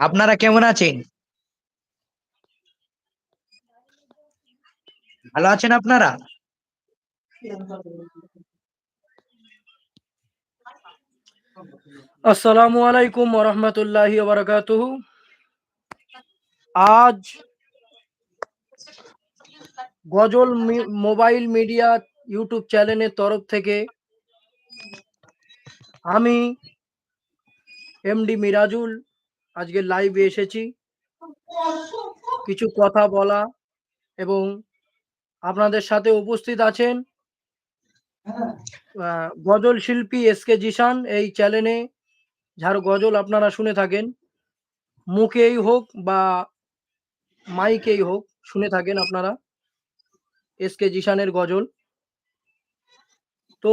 আপনারা কেমন আছেন? ভালো আছেন আপনারা? আসসালামু আলাইকুম রাহমাতুল্লাহি আজ গজল মোবাইল মিডিয়া ইউটিউব চ্যানেলের তরফ থেকে আমি এমডি মিরাজুল, আজকে লাইভে এসেছি। কিছু কথা বলা এবং আপনাদের সাথে উপস্থিত আছেন গজল শিল্পী এস কে জিশান এই চ্যানেলে যার গজল আপনারা শুনে থাকেন। মুখেই হোক বা মাইকেই হোক, শুনে থাকেন আপনারা। এস কে জিশানের গজল। তো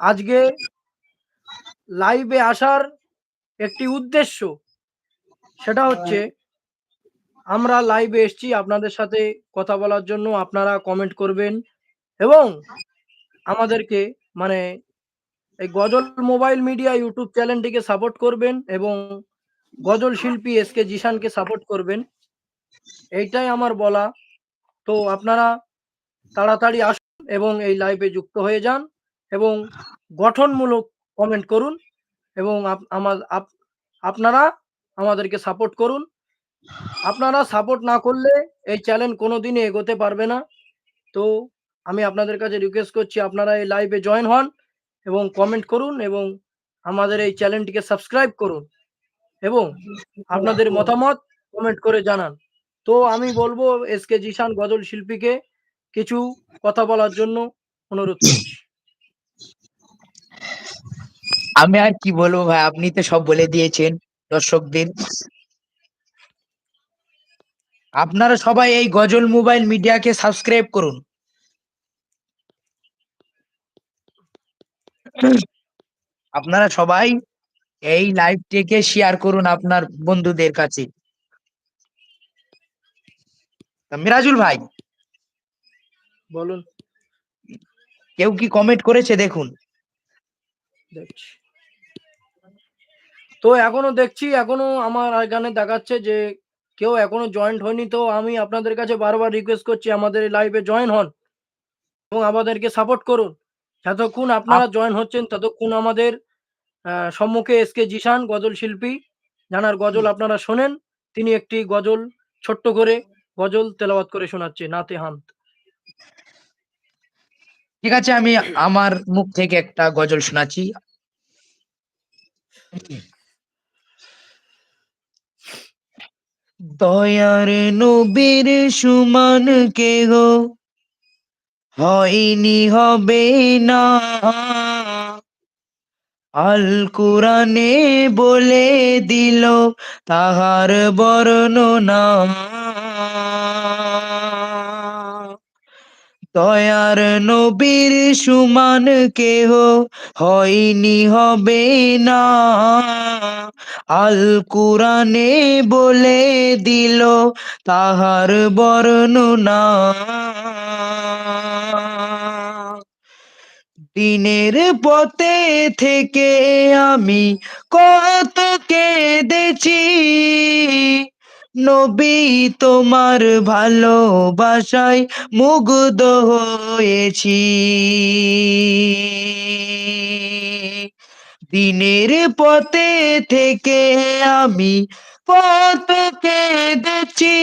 আজকে লাইভে আসার একটি উদ্দেশ্য সেটা হচ্ছে আমরা লাইভে এসছি আপনাদের সাথে কথা বলার জন্য। আপনারা কমেন্ট করবেন এবং আমাদেরকে মানে এই গজল মোবাইল মিডিয়া ইউটিউব চ্যানেলটিকে সাপোর্ট করবেন এবং গজল শিল্পী এস কে জিশানকে সাপোর্ট করবেন। এইটাই আমার বলা। তো আপনারা তাড়াতাড়ি আসুন এবং এই লাইভে যুক্ত হয়ে যান এবং গঠনমূলক কমেন্ট করুন এবং আপ আমা আপ, আপনারা আমাদেরকে সাপোর্ট করুন। আপনারা সাপোর্ট না করলে এই চ্যানেল কোনোদিনই এগোতে পারবে না। তো আমি আপনাদের কাছে রিকোয়েস্ট করছি, আপনারা এই লাইভে জয়েন হন এবং কমেন্ট করুন এবং আমাদের এই চ্যানেলটিকে সাবস্ক্রাইব করুন এবং আপনাদের মতামত কমেন্ট করে জানান। তো আমি বলব এসকে জিশান গজল শিল্পীকে কিছু কথা বলার জন্য অনুরোধ করছি। আমি আর কি বলব ভাই আপনি তো সব বলে দিয়েছেন দর্শকদের। আপনারা সবাই এই গজল মোবাইল মিডিয়াকে সাবস্ক্রাইব করুন। আপনারা সবাই এই লাইভটিকে শেয়ার করুন আপনার বন্ধুদের কাছে। মিরাজুল ভাই বলুন। কেউ কি কমেন্ট করেছে দেখুন। দেখছি। তো এখনও দেখছি এখনও আমার এখানে দেখাচ্ছে যে কেউ এখনও জয়েন্ট হয়নি। তো আমি আপনাদের কাছে বারবার রিকোয়েস্ট করছি আমাদের এই লাইভে জয়েন হন এবং আমাদেরকে সাপোর্ট করুন। যতক্ষণ আপনারা জয়েন হচ্ছেন ততক্ষণ আমাদের সম্মুখে এসকে জিশান গজল শিল্পী যানার গজল আপনারা শোনেন। তিনি একটি গজল ছোট্ট করে গজল তেলাওয়াত করে শোনাচ্ছে নাতে হামদ। ঠিক আছে আমি আমার মুখ থেকে একটা গজল শোনাচ্ছি। দয়ার নবীর সুমান কেহ হয়নি হবে না। আল কুরানে বলে দিল তাহার বর্ণনা। দয়ার নবীর সুমান কেহ হয়নি হবে না। আল কুরানে বলে দিল, তাহার বর্ণনা। দিনের পথে থেকে আমি কত কেঁদেছি। নবী তোমার ভালোবাসায় মুগ্ধ হয়েছি। দিনের পথে থেকে আমি কত কেঁদেছি।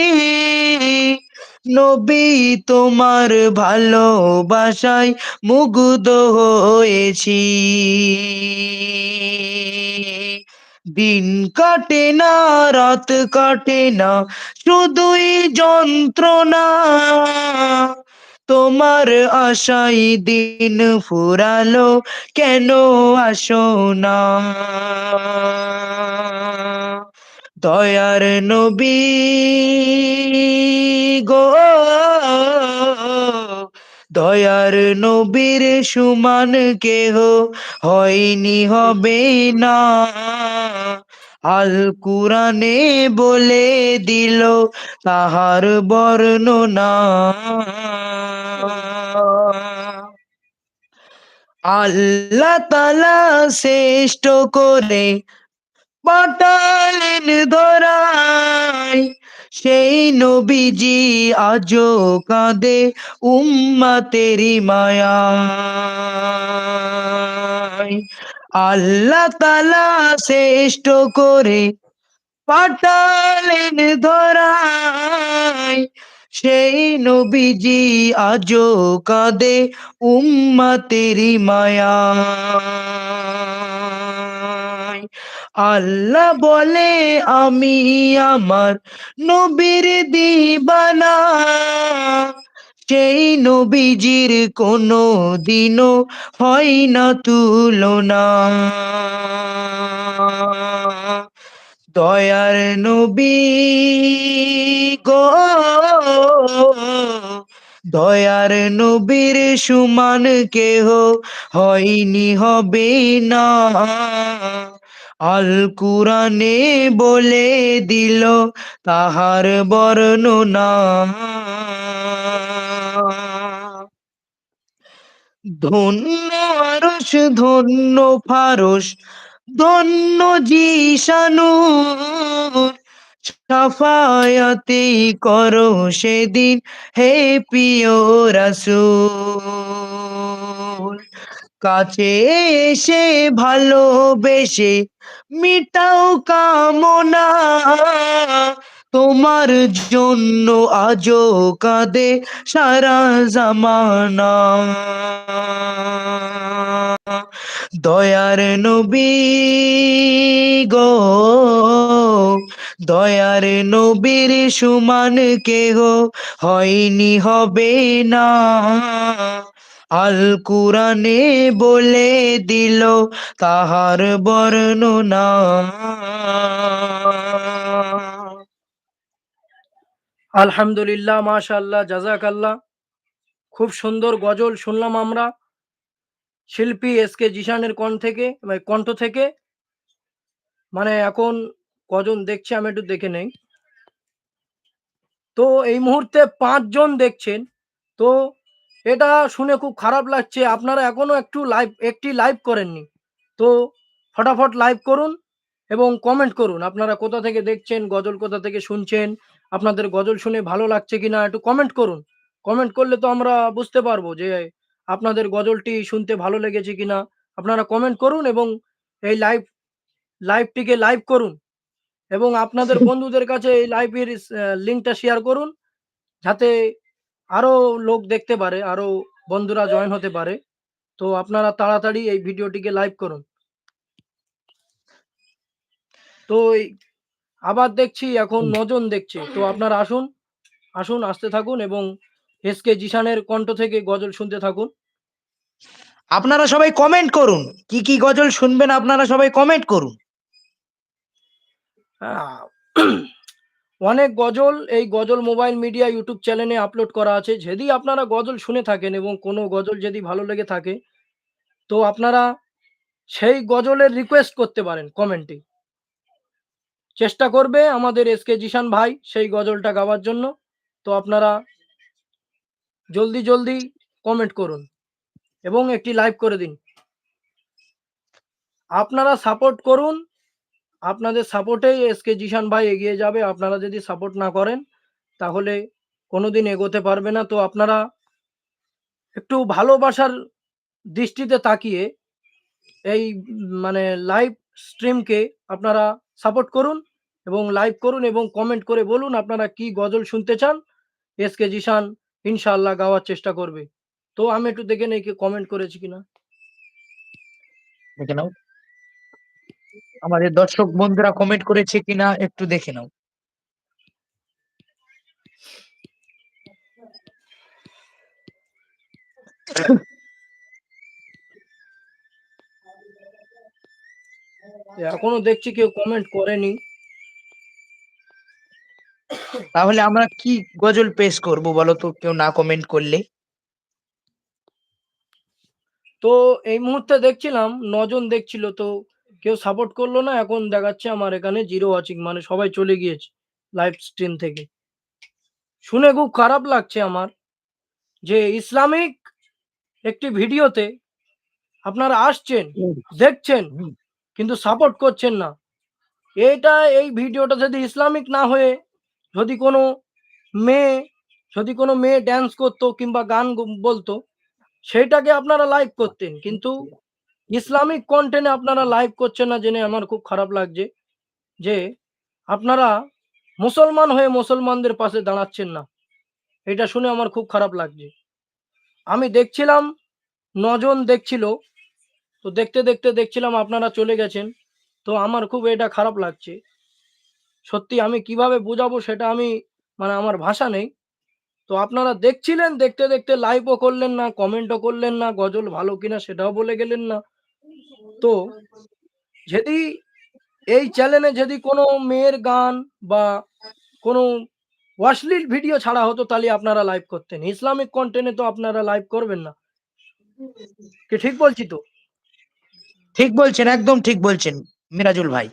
নবী তোমার ভালোবাসায় মুগ্ধ হয়েছি। দিন কাটে না, রাত কাটে না, শুধুই যন্ত্রণা। তোমার আশায় দিন ফুরালো, কেন আসো না। দয়ার নবী গো দয়ার নবীর সুমান কেহ হয়নি হবে না। আল কুরানে বলে দিল, তাহার বর্ণনা। আল্লাহ তালা শ্রেষ্ঠ করে পাঠালেন ধরায় সেই নবীজি আজো কাঁদে উম্মাতেরি মায়ায়। আল্লাহ তালা শ্রেষ্ঠ করে পাঠালেন ধরায় সেই নবীজি আজো কাঁদে উম্মাতেরি মায়ায়। আল্লাহ বলে, আমি আমার নবীর দিবানা। সেই নবীজির কোনো দিনও হয় না তুলনা। দয়ার নবী গো, দয়ার নবীর সুমান কেহ হয়নি, হবে না। আল কুরানে বলে দিল তাহার বর্ণনা। ধন্য আরস ধন্য ফারস ধন্য জিশানু। সাফায়াতে করো সেদিন, হে প্রিয় কাছে এসে ভালোবেসে মিটাও কামনা। তোমার জন্য আজও কাঁদে সারা জামানা। দয়ার নবী গো, দয়ার নবীর সুমান কেহ হয়নি হবে না। আল কুরানে বলে দিল, তাহার বর্ণনা। আলহামদুলিল্লাহ, মাশাআল্লাহ জাজাকাল্লাহ খুব সুন্দর গজল শুনলাম আমরা। শিল্পী এস কে জিশানের কণ্ঠ থেকে মানে কণ্ঠ থেকে। মানে এখন কজন দেখছে আমি একটু দেখে নেই। তো এই মুহূর্তে পাঁচজন দেখছেন। তো এটা শুনে খুব খারাপ লাগছে। আপনারা এখনও একটু লাইভ একটি লাইভ করেননি। তো ফটাফট লাইভ করুন এবং কমেন্ট করুন। আপনারা কোথা থেকে দেখছেন গজল কোথা থেকে শুনছেন আপনাদের গজল শুনে ভালো লাগছে কিনা একটু কমেন্ট করুন। কমেন্ট করলে তো আমরা বুঝতে পারব যে আপনাদের গজলটি শুনতে ভালো লেগেছে কিনা। আপনারা কমেন্ট করুন এবং এই লাইভ লাইভটিকে লাইভ করুন এবং আপনাদের বন্ধুদের কাছে এই লাইভের লিঙ্কটা শেয়ার করুন। যাতে আরও লোক দেখতে পারে আরও বন্ধুরা জয়েন হতে পারে। তো আপনারা তাড়াতাড়ি এই ভিডিওটিকে লাইভ করুন। তো আবার দেখছি এখন নজন দেখছে। তো আপনারা আসুন আসুন আসতে থাকুন এবং এস কে জিশানের কণ্ঠ থেকে গজল শুনতে থাকুন। আপনারা সবাই কমেন্ট করুন। কি কি গজল শুনবেন আপনারা সবাই কমেন্ট করুন। অনেক গজল, এই গজল মোবাইল মিডিয়া ইউটিউব চ্যানেলে আপলোড করা আছে। যদি আপনারা গজল শুনে থাকেন এবং কোনো গজল যদি ভালো লেগে থাকে, তো আপনারা সেই গজলের রিকোয়েস্ট করতে পারেন কমেন্টে চেষ্টা করবে আমাদের এস কে জিশান ভাই সেই গজলটা গাওয়ার জন্য। তো আপনারা জলদি জলদি কমেন্ট করুন এবং একটি লাইভ করে দিন। আপনারা সাপোর্ট করুন আপনাদের সাপোর্টেই এস কে জিশান ভাই এগিয়ে যাবে। আপনারা যদি সাপোর্ট না করেন, তাহলে কোনোদিন এগোতে পারবে না। তো আপনারা একটু ভালোবাসার দৃষ্টিতে তাকিয়ে এই মানে লাইভ স্ট্রিমকে আপনারা সাপোর্ট করুন এবং লাইভ করুন এবং কমেন্ট করে বলুন আপনারা কি গজল শুনতে চান। এস কে জিশান ইনশাল্লাহ গাওয়ার চেষ্টা করবে। তো আমি একটু দেখে নেই কমেন্ট করেছি কিনা। আমাদের দর্শক বন্ধুরা কমেন্ট করেছে কিনা একটু দেখে নাও। এখনও দেখছি কেউ কমেন্ট করেনি। তাহলে আমরা কি গজল পেশ করব বলো তো? কেউ না কমেন্ট করলে। তো এই মুহূর্তে দেখছিলাম নজন দেখছিল তো কেউ সাপোর্ট করল না এখন দেখাচ্ছে আমার এখানে জিরো ওয়াচিং মানে সবাই চলে গিয়েছে লাইভ স্ট্রিম থেকে শুনে খুব খারাপ লাগছে আমার যে ইসলামিক একটি ভিডিওতে আপনারা আসছেন, দেখছেন কিন্তু সাপোর্ট করছেন না। এটা এই ভিডিওটা যদি ইসলামিক না হয়ে যদি কোনো মেয়ে যদি কোনো মেয়ে ড্যান্স করতো কিংবা গান বলতো সেইটাকে আপনারা লাইক করতেন। কিন্তু ইসলামিক কনটেন্ট আপনারা লাইক করছেন না জেনে আমার খুব খারাপ লাগছে। যে আপনারা মুসলমান হয়ে মুসলমানদের পাশে দাঁড়াচ্ছেন না। এটা শুনে আমার খুব খারাপ লাগছে। আমি দেখছিলাম ৯ জন দেখছিল। তো দেখতে, দেখতে দেখছিলাম আপনারা চলে গেছেন। তো আমার খুব এটা খারাপ লাগছে। সত্যি আমি কীভাবে বুঝাবো সেটা আমি মানে আমার ভাষা নেই। তো আপনারা দেখছিলেন, দেখতে, দেখতে লাইভও করলেন না, কমেন্টও করলেন না, গজল ভালো কিনা সেটাও বলে গেলেন না। তো যদি এই চ্যানেলে যদি কোনো মেয়ের গান বা কোনো অশ্লীল ভিডিও ছাড়া হতো তাহলে আপনারা লাইভ করতেন। ইসলামিক কনটেন্ট তো আপনারা লাইভ করবেন না। কি ঠিক বলছি তো? ঠিক বলছেন, একদম ঠিক বলছেন মিরাজুল ভাই।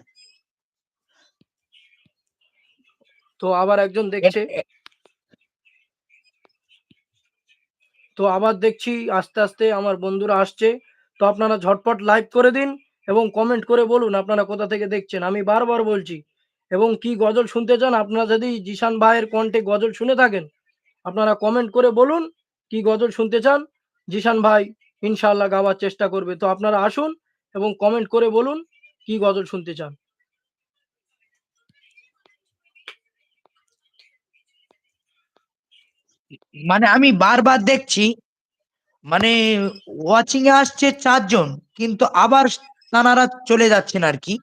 তো আবার একজন দেখছে। তো আবার দেখছি আস্তে, আস্তে আমার বন্ধুরা আসছে। তো আপনারা ঝটপট লাইক করে দিন এবং কমেন্ট করে বলুন আপনারা কোথা থেকে দেখছেন। আমি বারবার বলছি এবং কি গজল শুনতে চান আপনারা যদি জিশান ভাইয়ের কণ্ঠে গজল শুনে থাকেন, আপনারা কমেন্ট করে বলুন কি গজল শুনতে চান। জিশান ভাই ইনশাল্লাহ গাওয়ার চেষ্টা করবে। তো আপনারা আসুন এবং কমেন্ট করে বলুন কি গজল শুনতে চান। মানে আমি বারবার দেখছি মানে ওয়াচিং এ আসছে চারজন, কিন্তু আবার তানারা চলে যাচ্ছেন আরকি।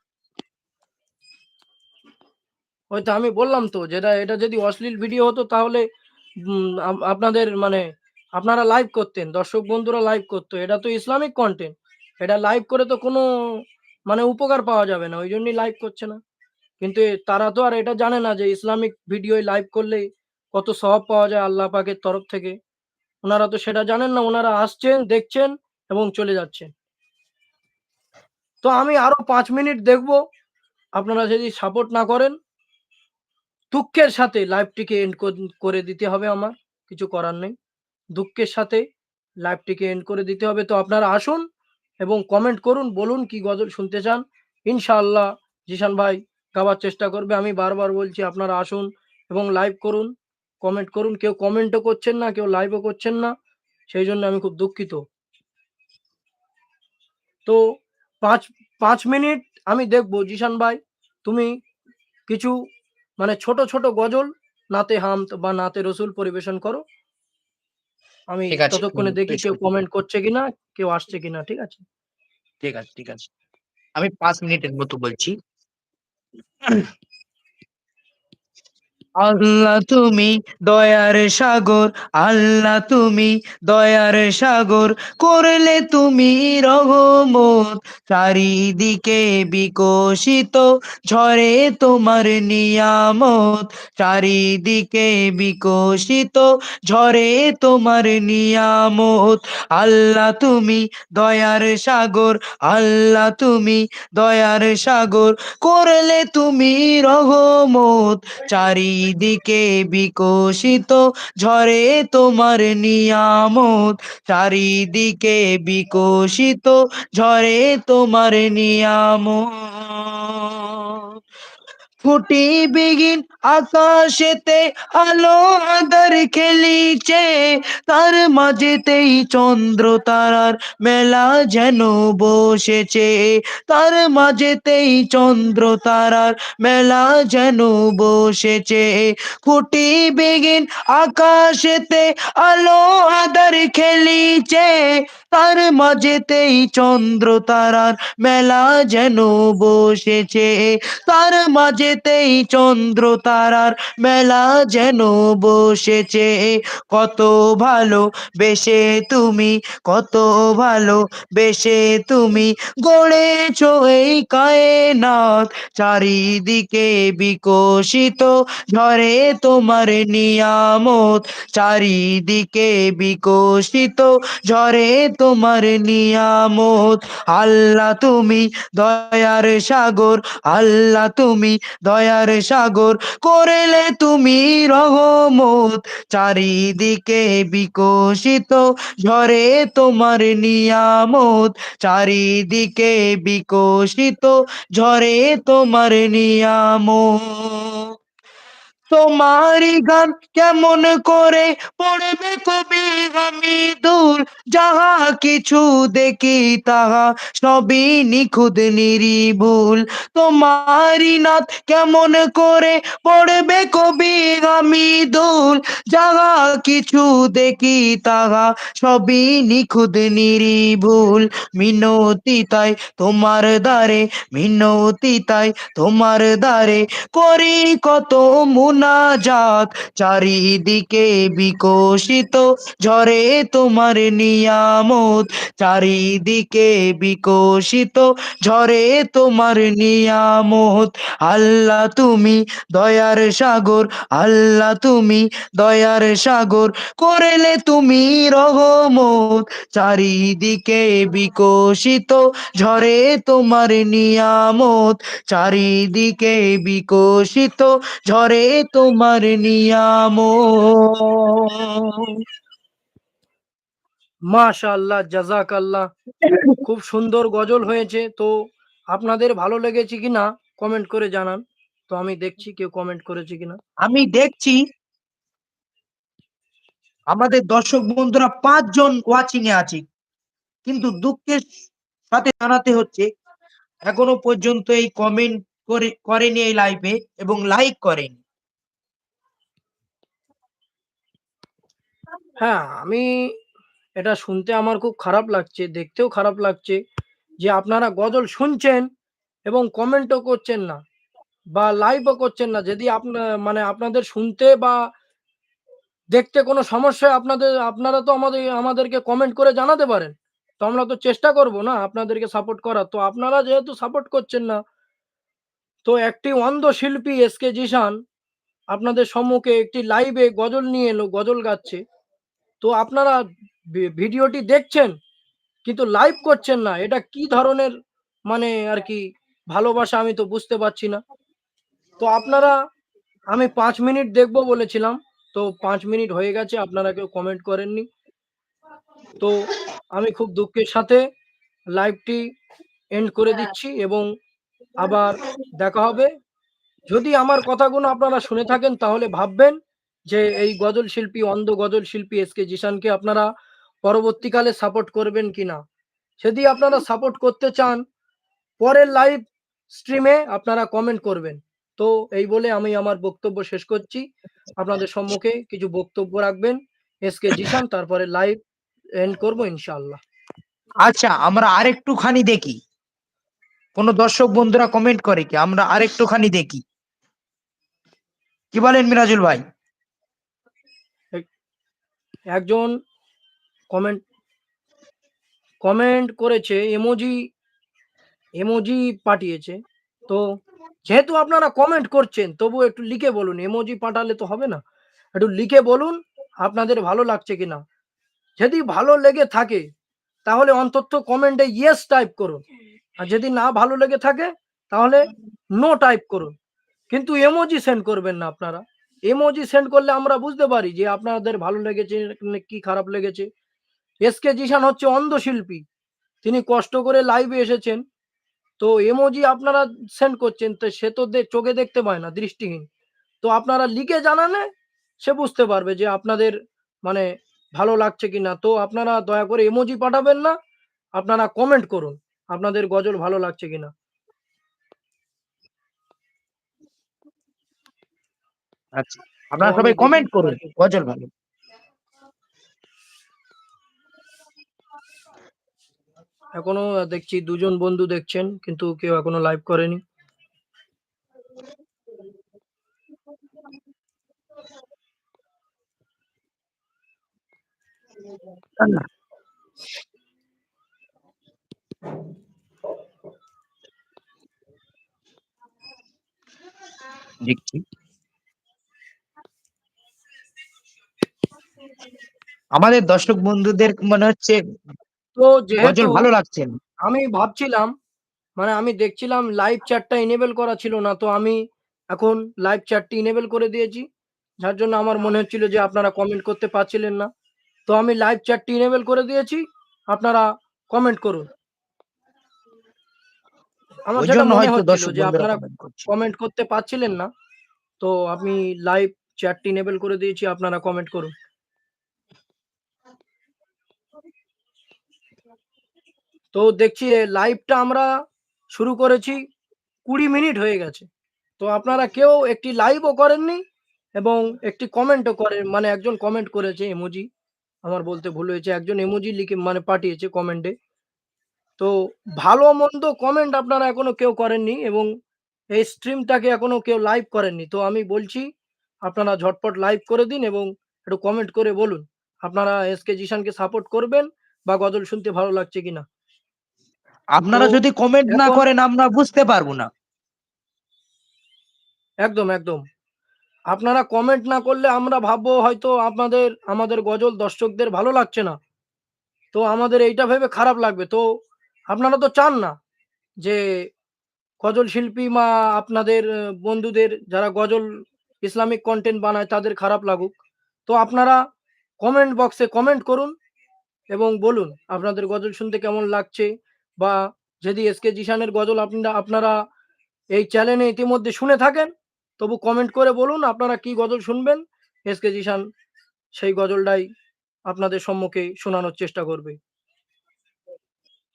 ওই তো আমি বললাম তো, যেটা, এটা যদি অশ্লীল ভিডিও হতো তাহলে আপনাদের মানে আপনারা লাইভ করতেন। দর্শক বন্ধুরা লাইভ করতো এটা তো ইসলামিক কন্টেন্ট এটা লাইভ করে তো কোনো মানে উপকার পাওয়া যাবে না। ওই জন্যই লাইভ করছে না। কিন্তু তারা তো আর এটা জানে না যে ইসলামিক ভিডিওয় লাইভ করলে কত সওয়াব পাওয়া যায় আল্লাহ পাকের তরফ থেকে। উনারা তো সেটা জানেন না। ওনারা আসছেন, দেখছেন এবং চলে যাচ্ছেন। তো আমি আরও পাঁচ মিনিট দেখব। আপনারা যদি সাপোর্ট না করেন দুঃখের সাথে লাইফটিকে এন্ড করে দিতে হবে আমার। কিছু করার নেই। দুঃখের সাথে লাইভটিকে এন্ড করে দিতে হবে। তো আপনারা আসুন এবং কমেন্ট করুন, বলুন কি গজল শুনতে চান। ইনশাআল্লাহ জিশান ভাই গাওয়ার চেষ্টা করবে। আমি বারবার বলছি আপনারা আসুন এবং লাইভ করুন, কমেন্ট করুন। কেউ কমেন্টও করছেন না, কেউ লাইভও করছেন না। সেই জন্য আমি খুব দুঃখিত। তো ৫ ৫ মিনিট আমি দেখব জিশান ভাই তুমি কিছু মানে ছোট, ছোট গজল নাতে হামদ বা নাতে রসুল পরিবেশন করো। আমি ততক্ষণে দেখি কেউ কমেন্ট করছে কিনা, কেউ আসছে কিনা। ঠিক আছে? ঠিক আছে, ঠিক আছে। আমি পাঁচ মিনিটের মতো বলছি। আল্লাহ তুমি দয়ার সাগর, আল্লাহ তুমি দয়ার সাগর, করলে তুমি রহমত, চারিদিকে বিকশিত ঝরে তোমার নিয়ামত, চারিদিকে বিকশিত ঝরে তোমার নিয়ামত। আল্লাহ তুমি দয়ার সাগর, আল্লাহ তুমি দয়ার সাগর, করলে তুমি রহমত, চারিদিকে বিকশিত ঝরে তোমার নিয়ামত, চারিদিকে বিকশিত ঝরে তোমার নিয়ামত। ফুটিবিহীন আকাশেতে আলো আদার খেলিছে, তার মাঝেতেই চন্দ্র তারার মেলা যেন বসেছে, তার মাঝেতেই চন্দ্র তারার মেলা যেন বসেছে। ফুটিবিহীন আকাশেতে আলো আদার খেলিছে, তার মাঝেতেই চন্দ্র তারার মেলা যেন বসেছে, তার মাঝেতেই চন্দ্র তারার মেলা যেন বসেছে। কত ভালো বেশে তুমি, কত ভালো বেশে তুমি গড়েছ এই কায়নাত, চারিদিকে বিকশিত ঝরে তোমার নিয়ামত, চারিদিকে বিকশিত ঝরে তোমার নিয়ামত। আল্লাহ তুমি দয়ার সাগর, আল্লাহ তুমি দয়ার সাগর। করেলে তুমি রহমত। চারিদিকে বিকশিত ঝরে তোমার নিয়ামত। চারিদিকে বিকশিত ঝরে তোমার নিয়ামত। তোমারই গান কেমন করে পড়বে কবি আমি দূর, যাহা কিছু দেখি তাহা সবই নিখুঁত নিরিভুল তোমারই নাথ কেমন করে পড়বে কবি আমি দূর, যাহা কিছু দেখি তাহা সবই নিখুঁত নিরিভুল মিনতি তাই তোমার দ্বারে, মিনতি তাই তোমার দ্বারে করি কত মুনাজাত চারিদিকে বিকশিত, ঝরে তোমার নিয়ামত। চারিদিকে বিকশিত, ঝরে তোমার নিয়ামত। আল্লাহ তুমি দয়ার সাগর, আল্লাহ তুমি দয়ার সাগর। করেলে তুমি রহমত। চারিদিকে বিকশিত, ঝরে তোমার নিয়ামত। চারিদিকে বিকশিত, ঝরে তোমার নিয়ামত। মাশাআল্লাহ, জাযাকাল্লাহ। খুব সুন্দর গজল হয়েছে। তো আপনাদের ভালো লেগেছে কিনা কমেন্ট করে জানান। তো আমি দেখছি কেউ কমেন্ট করেছে কিনা। আমি দেখছি। আমাদের দর্শক বন্ধুরা পাঁচজন ওয়াচিং এ আছে। কিন্তু দুঃখের সাথে জানাতে হচ্ছে, এখনও পর্যন্ত এই কমেন্ট করে, করেনি এই লাইভে এবং লাইক করেনি। হ্যাঁ আমি এটা শুনতে আমার খুব খারাপ লাগছে, দেখতেও খারাপ লাগছে যে আপনারা গজল শুনছেন এবং কমেন্টও করছেন না বা লাইভও করছেন না। যদি আপনার মানে আপনাদের শুনতে বা দেখতে কোনো সমস্যা আপনাদের, আপনারা তো আমাদের, আমাদেরকে কমেন্ট করে জানাতে পারেন। তো আমরা তো চেষ্টা করব না আপনাদেরকে সাপোর্ট করার। তো আপনারা যেহেতু সাপোর্ট করছেন না, তো একটি অন্ধ শিল্পী এস কে জিশান আপনাদের সম্মুখে একটি লাইভে গজল নিয়ে এলো, গজল গাচ্ছে। তো আপনারা ভিডিওটি দেখছেন, কিন্তু লাইভ করছেন না। এটা কি ধরনের মানে আর কি ভালোবাসা আমি তো বুঝতে পারছি না। তো আপনারা, আমি পাঁচ মিনিট দেখব বলেছিলাম। তো পাঁচ মিনিট হয়ে গেছে, আপনারা কেউ কমেন্ট করেননি। তো আমি খুব দুঃখের সাথে লাইভটি এন্ড করে দিচ্ছি এবং আবার দেখা হবে। যদি আমার কথাগুলো আপনারা শুনে থাকেন, তাহলে ভাববেন যে এই গজল শিল্পী, অন্ধ গজল শিল্পী এস কে জিশানকে আপনারা পরবর্তীকালে সাপোর্ট করবেন কিনা? যদি আপনারা সাপোর্ট করতে চান, পরের লাইভ স্ট্রিমে আপনারা কমেন্ট করবেন। তো এই বলে আমি আমার বক্তব্য শেষ করছি। আপনাদের সম্মুখে কিছু বক্তব্য রাখবেন এস কে জিশান, তারপরে লাইভ এন্ড করব ইনশাআল্লাহ। আচ্ছা আমরা আরেকটুখানি দেখি। কোন দর্শক বন্ধুরা কমেন্ট করে কি? আমরা আরেকটুখানি দেখি। কি বলেন মিরাজুল ভাই? একজন কমেন্ট কমেন্ট করেছে এমোজি এমোজি পাঠিয়েছে। তো যেহেতু আপনারা কমেন্ট করছেন তবু একটু লিখে বলুন এমোজি পাঠালে তো হবে না। একটু লিখে বলুন, আপনাদের ভালো লাগছে কিনা। যদি ভালো লেগে থাকে, তাহলে অন্তত কমেন্টে ইয়েস টাইপ করুন। আর যদি না ভালো লেগে থাকে, তাহলে নো টাইপ করুন। কিন্তু এমোজি সেন্ড করবেন না আপনারা। এমোজি সেন্ড করলে আমরা বুঝতে পারি যে আপনাদের ভালো লেগেছে, না কি খারাপ লেগেছে। এস কে জিশান হচ্ছে অন্ধ শিল্পী তিনি কষ্ট করে লাইভে এসেছেন। তো এমোজি আপনারা সেন্ড করছেন, তো সে তো চোখে দেখতে পায় না, দৃষ্টিহীন। তো আপনারা লিখে জানালে সে বুঝতে পারবে যে আপনাদের মানে ভালো লাগছে কিনা। তো আপনারা দয়া করে এমোজি পাঠাবেন না, আপনারা কমেন্ট করুন, আপনাদের গজল ভালো লাগছে কিনা। আচ্ছা আপনারা সবাই কমেন্ট করুন। গজল ভালো। এখনও দেখছি দুজন বন্ধু দেখছেন কিন্তু কেউ এখনও লাইভ করেনি। দেখছি। আমাদের দর্শক বন্ধুদের মনে হচ্ছে তো গজল যেহেতু ভালো লাগছে আমি ভাবছিলাম মানে আমি দেখছিলাম লাইভ চ্যাটটা এনেবল করা ছিল না। তো আমি এখন লাইভ চ্যাটটি এনেবল করে দিয়েছি। যার জন্য আমার মনে হচ্ছিল যে আপনারা কমেন্ট করতে পারছিলেন না। তো আমি লাইভ চ্যাটটি এনেবল করে দিয়েছি। আপনারা কমেন্ট করুন। আমার যেটা মনে হচ্ছিল যে আপনারা কমেন্ট কমেন্ট করতে পারছিলেন না। তো আমি লাইভ চ্যাটটি এনেবল করে দিয়েছি। আপনারা কমেন্ট করুন। তো দেখছি লাইভটা আমরা শুরু করেছি ২০ মিনিট হয়ে গেছে। তো আপনারা কেউ একটি লাইভও করেননি এবং একটি কমেন্টও করেন মানে একজন কমেন্ট করেছে এমোজি আমার বলতে ভুল হয়েছে। একজন এমোজি লিখে মানে পাঠিয়েছে কমেন্টে। তো ভালো মন্দ কমেন্ট আপনারা এখনও কেউ করেননি এবং এই স্ট্রিমটাকে এখনও কেউ লাইভ করেননি। তো আমি বলছি, আপনারা ঝটপট লাইভ করে দিন এবং একটু কমেন্ট করে বলুন। আপনারা এসকে জিশানকে সাপোর্ট করবেন বা গজল শুনতে ভালো লাগছে কিনা? আপনারা যদি কমেন্ট না করেন আমরা বুঝতে পারব না। একদম, একদম। আপনারা কমেন্ট না করলে আমরা ভাববো হয়তো আপনাদের আমাদের গজল দর্শকদের ভালো লাগছে না। তো আমাদের এইটা ভেবে খারাপ লাগবে। তো আপনারা তো চান না যে গজল শিল্পী বা আপনাদের বন্ধুদের যারা গজল ইসলামিক কন্টেন্ট বানায় তাদের খারাপ লাগুক। তো আপনারা কমেন্ট বক্সে কমেন্ট করুন এবং বলুন আপনাদের গজল শুনতে কেমন লাগছে বা যদি এসকে জিশানের গজল আপনারা আপনারা এই চ্যানেলে ইতিমধ্যে শুনে থাকেন, তবু কমেন্ট করে বলুন আপনারা কি গজল শুনবেন। এসকে জিশান সেই গজলটাই আপনাদের সম্মুখে শোনানোর চেষ্টা করবে।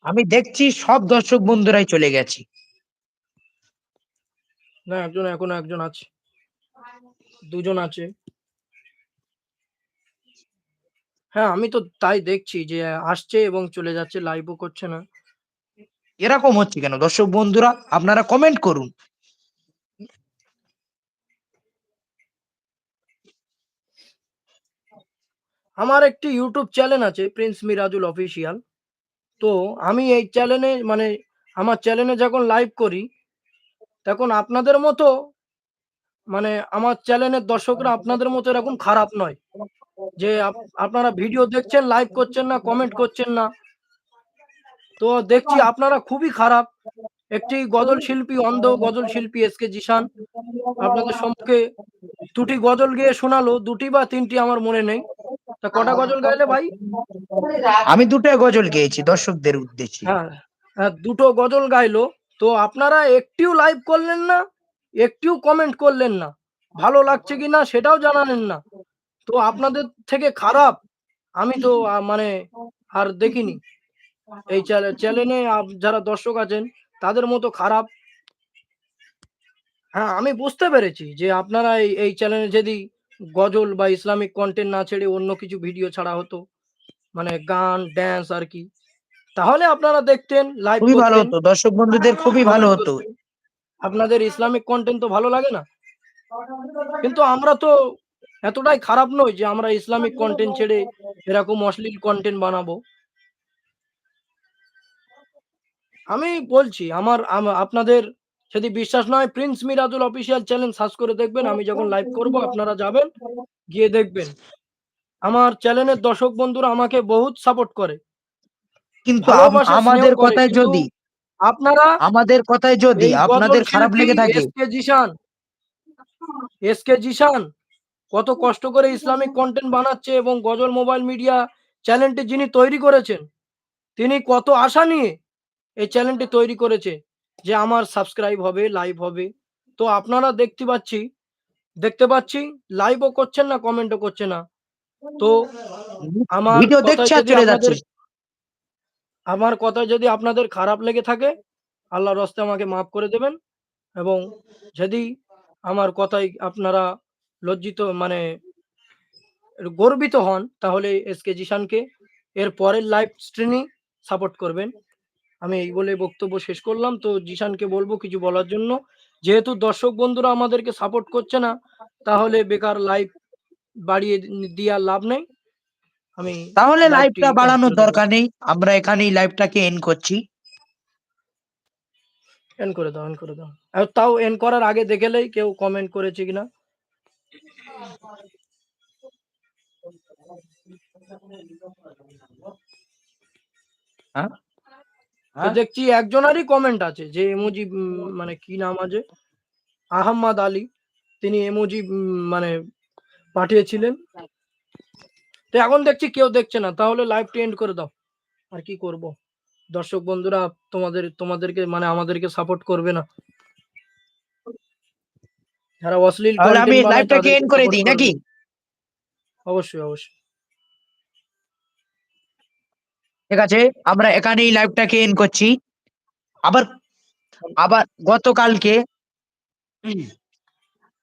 আমি দেখছি সব দর্শক বন্ধুরাই চলে গেছি না একজন এখনও একজন আছে। দুজন আছে। হ্যাঁ, আমি তো তাই দেখছি যে আসছে এবং চলে যাচ্ছে, লাইভও করছে না। এরকম হচ্ছে কেন? দর্শক বন্ধুরা আপনারা কমেন্ট করুন। আমার একটি ইউটিউব চ্যানেল আছে প্রিন্স মিরাজুল অফিসিয়াল। তো আমি এই চ্যানেলে মানে আমার চ্যানেলে যখন লাইভ করি, তখন আপনাদের মতো মানে আমার চ্যানেলের দর্শকরা আপনাদের মতো এরকম খারাপ নয়। যে আপ আপনারা ভিডিও দেখছেন, লাইভ করছেন না, কমেন্ট করছেন না। তো দেখছি আপনারা খুবই খারাপ। একটি গজল শিল্পী, অন্ধ গজল শিল্পী এসকে জিশান আপনাদের সম্মুখে দুটি গজল গেয়ে শোনালো। দুটি বা তিনটি আমার মনে নেই। তা কটা গজল গাইলে ভাই? আমি ২ টা গজল গেয়েছি দর্শকদের উদ্দেশ্যে। হ্যাঁ, হ্যাঁ ২ গজল গাইলো। তো আপনারা একটিও লাইভ করলেন না, একটিও কমেন্ট করলেন না। ভালো লাগছে কিনা সেটাও জানালেন না। তো আপনাদের থেকে খারাপ আমি তো মানে আর দেখিনি। এই চ্যানে চ্যানেলে যারা দর্শক আছেন তাদের মতো খারাপ হ্যাঁ, আমি বুঝতে পেরেছি যে আপনারা এই এই চ্যানেলে যদি গজল বা ইসলামিক কনটেন্ট না ছেড়ে অন্য কিছু ভিডিও ছাড়া হতো। মানে গান, ড্যান্স আর কি তাহলে আপনারা দেখতেন, লাইভ খুবই ভালো হতো। দর্শক বন্ধুদের খুবই ভালো হতো। আপনাদের ইসলামিক কন্টেন্ট তো ভালো লাগে না? কিন্তু আমরা তো এতটাই খারাপ নই যে আমরা ইসলামিক কনটেন্ট ছেড়ে এরকম অশ্লীল কন্টেন্ট বানাবো। আমি বলছি আমার আপনাদের যদি বিশ্বাস নয় Prince Mirajul official channel search করে দেখবেন। আমি যখন লাইভ করব আপনারা যাবেন, গিয়ে দেখবেন। আমার চ্যানেলের দর্শক বন্ধুরা আমাকে বহুত সাপোর্ট করে। কিন্তু আম আমাদের কথায় যদি আপনারা আমাদের কথায় যদি আপনাদের খারাপ লেগে থাকে এসকে জিশান এসকে জিশান কত কষ্ট করে ইসলামিক কন্টেন্ট বানাচ্ছে এবং গজল মোবাইল মিডিয়া চ্যানেলটি যিনি তৈরি করেছেন, তিনি কত আশা নিয়ে এই চ্যানেলটি তৈরি করেছে যে আমার সাবস্ক্রাইব হবে, লাইভ হবে। তো আপনারা দেখতে পাচ্ছি দেখতে পাচ্ছি লাইভও করছেন না, কমেন্টও করছে না। তো আমার ভিডিও কথায় দেখছে যদি চলে আপনাদের যাচ্ছে। আমার কথায় যদি আপনাদের খারাপ লেগে থাকে, আল্লাহর রস্তে আমাকে মাফ করে দেবেন এবং যদি আমার কথায় আপনারা লজ্জিত মানে গর্বিত হন তাহলে এসকে জিশানকে এর পরের লাইভ স্ট্রিমই সাপোর্ট করবেন। আমি এই বলে বক্তব্য শেষ করলাম। তো জিশানকে বলব কিছু বলার জন্য। যেহেতু দর্শক বন্ধুরা আমাদেরকে সাপোর্ট করছে না, তাহলে বেকার লাইভ বাড়িয়ে দি দিয়ে লাভ নেই। আমি তাহলে লাইভটি বাড়ানোর দরকার নেই। আমরা এখানেই লাইভটাকে এন্ড করছি। এন্ড করে দাও, এন্ড করে দাও। আর তাও এন্ড করার আগে দেখেলেই কেউ কমেন্ট করেছে কিনা। হ্যাঁ দেখছি একজনারই কমেন্ট আছে যে এমোজি মানে কি নাম আছে? আহম্মদ আলী। তিনি এমোজি মানে পাঠিয়েছিলেন। তো এখন দেখছি কেউ দেখছে না। তাহলে লাইভটি এন্ড করে দাও। আর কি করব? দর্শক বন্ধুরা তোমাদের তোমাদেরকে মানে আমাদেরকে সাপোর্ট করবে না। যারা অশ্লীল আমি লাইভটাকে এন্ড করে দিই নাকি? অবশ্যই অবশ্যই। ঠিক আছে? আমরা এখানেই লাইভটাকে এন্ড করছি। আবার আবার গতকালকে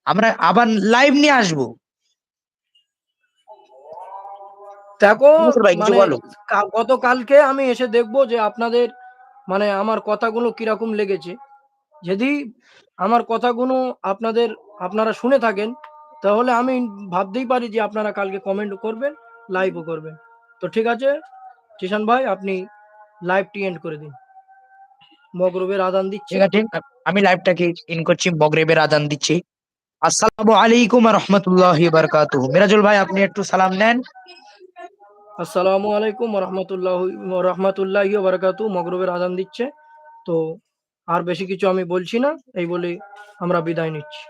আমরা আবার লাইভ নিয়ে আসব। দেখো মানে গতকালকে আমি এসে দেখব যে আপনাদের মানে আমার কথাগুলো কীরকম লেগেছে। যদি আমার কথাগুলো আপনাদের আপনারা শুনে থাকেন তাহলে আমি ভাবতেই পারি যে আপনারা কালকে কমেন্ট করবেন লাইভও করবেন। তো ঠিক আছে? কিষান ভাই আপনি লাইভটি এন্ড করে দিন। মগরবের আদান দিচ্ছে। ঠিক আছে আমি লাইভটাকে ইন করছি বগরেবের আদান দিচ্ছি। আসসালামু আলাইকুম রহমতুল্লাহ বারকাতুহ। মিরাজুল ভাই আপনি একটু সালাম নেন। আসসালামু আলাইকুম রহমতুল্লাহ রহমতুল্লাহ বারাকাতু মগরবের আদান দিচ্ছে। তো আর বেশি কিছু আমি বলছি না এই বলে আমরা বিদায় নিচ্ছি।